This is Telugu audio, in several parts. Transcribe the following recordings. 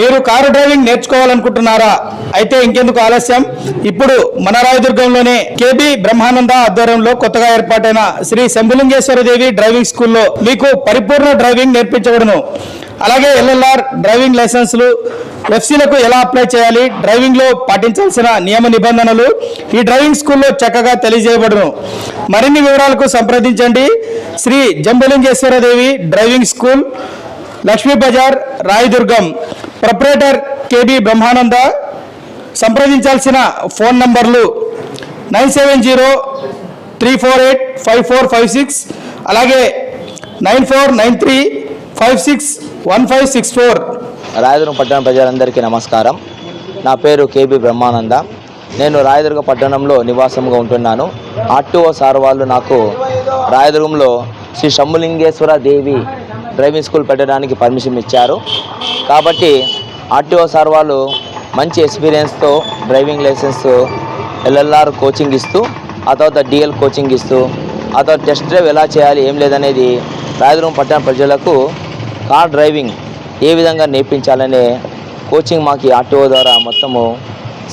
మీరు కారు డ్రైవింగ్ నేర్చుకోవాలనుకుంటున్నారా? అయితే ఇంకెందుకు ఆలస్యం? ఇప్పుడు మన రాయదుర్గంలోనే కేబి బ్రహ్మానంద ఆధ్వర్యంలో కొత్తగా ఏర్పాటైన శ్రీ శంభులింగేశ్వర దేవి డ్రైవింగ్ స్కూల్లో మీకు పరిపూర్ణ డ్రైవింగ్ నేర్పించబడును. అలాగే ఎల్ఎల్ఆర్ డ్రైవింగ్ లైసెన్సులు ఎఫ్సీలకు ఎలా అప్లై చేయాలి డ్రైవింగ్లో పాటించాల్సిన నియమ నిబంధనలు ఈ డ్రైవింగ్ స్కూల్లో చక్కగా తెలియజేయబడును. మరిన్ని వివరాలకు సంప్రదించండి. Shri Jambalingeshwara Devi driving school Lakshmi Bazar Rayadurgam. Proprietor KB Brahmananda. సంప్రదించాల్సిన phone నంబర్లు nine seven zero three four eight five four five six అలాగే nine four nine three five six one five six four. Rayadurgam పట్టణ ప్రజలందరికీ నమస్కారం. నా పేరు కేబి బ్రహ్మానంద. నేను రాయదుర్గ పట్టణంలో నివాసంగా ఉంటున్నాను. ఆర్టీఓ సార్ వాళ్ళు నాకు రాయదుర్గంలో శ్రీ శంభులింగేశ్వర దేవి డ్రైవింగ్ స్కూల్ పెట్టడానికి పర్మిషన్ ఇచ్చారు. కాబట్టి ఆర్టీఓ సార్ వాళ్ళు మంచి ఎక్స్పీరియన్స్తో డ్రైవింగ్ లైసెన్స్ ఎల్ఎల్ఆర్ కోచింగ్ ఇస్తూ ఆ తర్వాత డిఎల్ కోచింగ్ ఇస్తూ ఆ తర్వాత టెస్ట్ డ్రైవ్ ఎలా చేయాలి ఏం లేదనేది రాయదుర్గం పట్టణ ప్రజలకు కార్ డ్రైవింగ్ ఏ విధంగా నేర్పించాలనే కోచింగ్ మాకు ఆర్టీఓ ద్వారా మొత్తము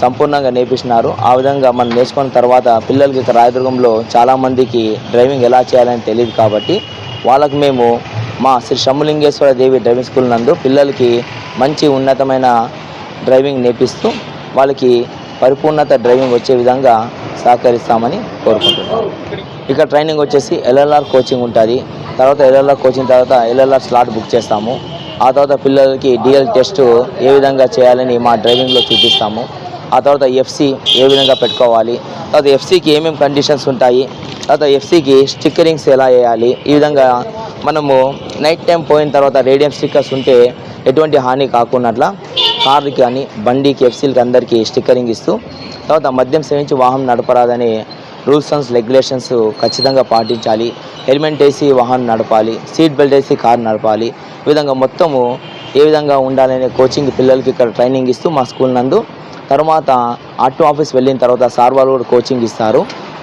సంపూర్ణంగా నేర్పిస్తున్నారు. ఆ విధంగా మనం నేర్చుకున్న తర్వాత పిల్లలకి ఇక్కడ రాయదుర్గంలో చాలామందికి డ్రైవింగ్ ఎలా చేయాలని తెలియదు కాబట్టి వాళ్ళకు మేము మా శ్రీ శంభులింగేశ్వర దేవి డ్రైవింగ్ స్కూల్ నందు పిల్లలకి మంచి ఉన్నతమైన డ్రైవింగ్ నేర్పిస్తూ వాళ్ళకి పరిపూర్ణత డ్రైవింగ్ వచ్చే విధంగా సహకరిస్తామని కోరుకుంటున్నాం. ఇక్కడ ట్రైనింగ్ వచ్చేసి ఎల్ఎల్ఆర్ కోచింగ్ ఉంటుంది. తర్వాత ఎల్ఎల్ఆర్ కోచింగ్ తర్వాత ఎల్ఎల్ఆర్ స్లాట్ బుక్ చేస్తాము. ఆ తర్వాత పిల్లలకి డిఎల్ టెస్ట్ ఏ విధంగా చేయాలని మా డ్రైవింగ్లో చూపిస్తాము. ఆ తర్వాత ఎఫ్సి ఏ విధంగా పెట్టుకోవాలి. తర్వాత ఎఫ్సికి ఏమేమి కండిషన్స్ ఉంటాయి? తర్వాత ఎఫ్సీకి స్టిక్కరింగ్స్ ఎలా వేయాలి? ఈ విధంగా మనము నైట్ టైం పోయిన తర్వాత రేడియం స్టిక్కర్స్ ఉంటే ఎటువంటి హాని కాకున్నట్ల కార్కి కానీ బండికి ఎఫ్సీలకి అందరికీ స్టిక్కరింగ్ ఇస్తూ తర్వాత మద్యం సేవించి వాహనం నడపరాదని రూల్స్ అండ్ రెగ్యులేషన్స్ ఖచ్చితంగా పాటించాలి. హెల్మెట్ వేసి వాహనం నడపాలి. సీట్ బెల్ట్ వేసి కారు నడపాలి. ఈ విధంగా మొత్తము ఏ విధంగా ఉండాలనే కోచింగ్ పిల్లలకి ఇక్కడ ట్రైనింగ్ ఇస్తూ మా స్కూల్ నందు తర్వాత అటు ఆఫీస్ వెళ్ళిన తర్వాత సార్ వాళ్ళు కూడా కోచింగ్ ఇస్తారు.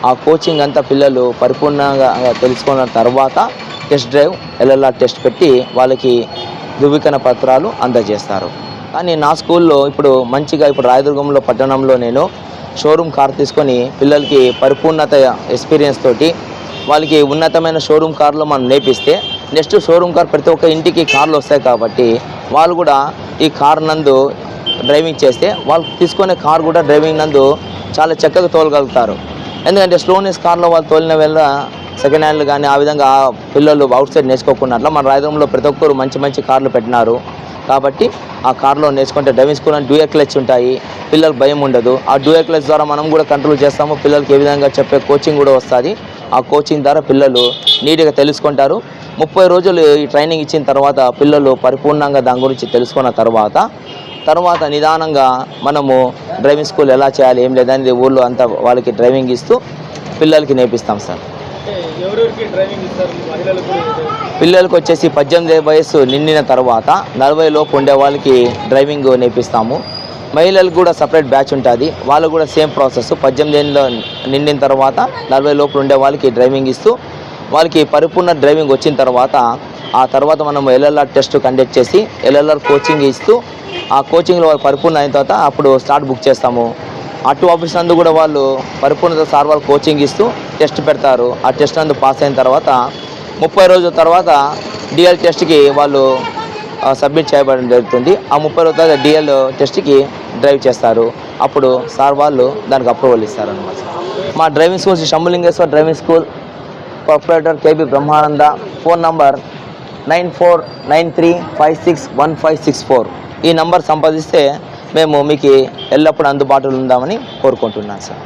ఆ కోచింగ్ అంతా పిల్లలు పరిపూర్ణంగా తెలుసుకున్న తర్వాత టెస్ట్ డ్రైవ్ ఎల్ఎల్ఆర్ టెస్ట్ పెట్టి వాళ్ళకి ధృవీకరణ పత్రాలు అందజేస్తారు. కానీ నా స్కూల్లో ఇప్పుడు మంచిగా ఇప్పుడు రాయదుర్గంలో పట్టణంలో నేను షోరూమ్ కార్ తీసుకొని పిల్లలకి పరిపూర్ణత ఎక్స్పీరియన్స్ తోటి వాళ్ళకి ఉన్నతమైన షోరూమ్ కార్లో మనం నేర్పిస్తే నెక్స్ట్ షోరూమ్ కార్ ప్రతి ఒక్క ఇంటికి కార్లు వస్తాయి కాబట్టి వాళ్ళు కూడా ఈ కార్ నందు డ్రైవింగ్ చేస్తే వాళ్ళు తీసుకునే కార్ కూడా డ్రైవింగ్ నందు చాలా చక్కగా తోలగలుగుతారు. ఎందుకంటే స్లోనెస్ కార్లో వాళ్ళు తోలిన వేళ సెకండ్ హ్యాండ్లు కానీ ఆ విధంగా ఆ పిల్లలు అవుట్ సైడ్ నేర్చుకోకున్నట్ల మన రాయదుర్గంలో ప్రతి ఒక్కరు మంచి మంచి కార్లు పెట్టినారు. కాబట్టి ఆ కార్లో నేర్చుకుంటే డ్రైవింగ్ స్కూల్ అని డ్యూయర్ క్లచ్ ఉంటాయి. పిల్లలకు భయం ఉండదు. ఆ డ్యూయర్ క్లచ్ ద్వారా మనం కూడా కంట్రోల్ చేస్తాము. పిల్లలకి ఏ విధంగా చెప్పే కోచింగ్ కూడా వస్తుంది. ఆ కోచింగ్ ద్వారా పిల్లలు నీట్గా తెలుసుకుంటారు. ముప్పై రోజులు ఈ ట్రైనింగ్ ఇచ్చిన తర్వాత పిల్లలు పరిపూర్ణంగా దాని గురించి తెలుసుకున్న తర్వాత తర్వాత నిదానంగా మనము డ్రైవింగ్ స్కూల్ ఎలా చేయాలి ఏం లేదని ఊళ్ళో అంతా వాళ్ళకి డ్రైవింగ్ ఇస్తూ పిల్లలకి నేర్పిస్తాం సార్. పిల్లలకు వచ్చేసి పద్దెనిమిది వయసు నిండిన తర్వాత నలభై లోపు ఉండే వాళ్ళకి డ్రైవింగ్ నేర్పిస్తాము. మహిళలకు కూడా సపరేట్ బ్యాచ్ ఉంటుంది. వాళ్ళు కూడా సేమ్ ప్రాసెస్. పద్దెనిమిది ఏళ్ళలో నిండిన తర్వాత నలభై లోపు ఉండే వాళ్ళకి డ్రైవింగ్ ఇస్తూ వాళ్ళకి పరిపూర్ణ డ్రైవింగ్ వచ్చిన తర్వాత ఆ తర్వాత మనం ఎల్ఎల్ఆర్ టెస్ట్ కండక్ట్ చేసి ఎల్ఎల్ఆర్ కోచింగ్ ఇస్తూ ఆ కోచింగ్లో వాళ్ళు పరిపూర్ణ అయిన తర్వాత అప్పుడు స్టార్ట్ బుక్ చేస్తాము. అటు ఆఫీస్ నందు కూడా వాళ్ళు పరిపూర్ణత సార్ వాళ్ళు కోచింగ్ ఇస్తూ టెస్ట్ పెడతారు. ఆ టెస్ట్ నందు పాస్ అయిన తర్వాత ముప్పై రోజుల తర్వాత డిఎల్ టెస్ట్కి వాళ్ళు సబ్మిట్ చేయబడడం జరుగుతుంది. ఆ ముప్పై రోజుల తర్వాత డిఎల్ టెస్ట్కి డ్రైవ్ చేస్తారు. అప్పుడు సార్ వాళ్ళు దానికి అప్రూవల్ ఇస్తారు అనమాట మా driving school Shri driving school proprietor KB Brahmananda phone number nine four nine three five six one five six four ఈ నంబర్ సంపాదిస్తే మేము మీకు ఎల్లప్పుడూ అందుబాటులో ఉందామని కోరుకుంటున్నాను సార్.